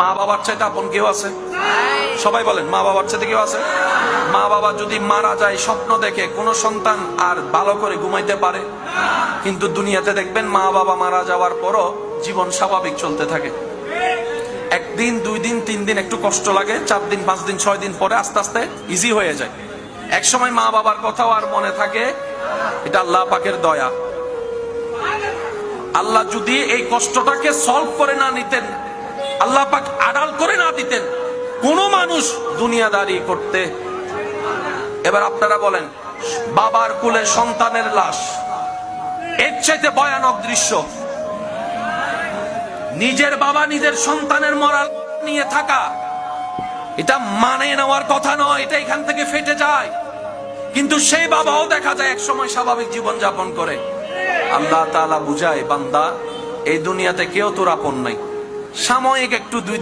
মা বাবার চাইতে আপন কেউ আছে? সবাই বলেন মা বাবার চাইতে কেউ আছে? মা বাবা যদি মারা যায় স্বপ্ন দেখে কোনো সন্তান আর ভালো করে ঘুমাইতে পারে? কিন্তু দুনিয়াতে দেখবেন মা বাবা মারা যাওয়ার পরও জীবন স্বাভাবিক চলতে থাকে। একদিন দুই দিন তিন দিন একটু কষ্ট লাগে চার দিন পাঁচ দিন ছয় দিন পরে আস্তে আস্তে ইজি হয়ে যায়। এক সময় মা বাবার কথাও আর মনে থাকে এটা আল্লাহ পাকের দয়া। আল্লাহ যদি এই কষ্টটাকে সলভ করে না নিতেন আল্লাহ পাক আড়াল করে না দিতেন। কোন মানুষ দুনিয়াদারি করতে। এবার আপনারা বলেন, বাবার কুলে সন্তানের লাশ, এর চাইতে ভয়ানক দৃশ্য। নিজের বাবা নিজের সন্তানের মরাল নিয়ে থাকা, এটা মানে নেওয়ার কথা নয়, এটা এখান থেকে ফেটে যায়। কিন্তু সেই বাবাও দেখা যায় এক সময় স্বাভাবিক জীবন যাপন করে। আল্লাহ বুঝায়, বান্দা, এই দুনিয়াতে কেউ তোর আপন নাই। সাময়িক একটু দুই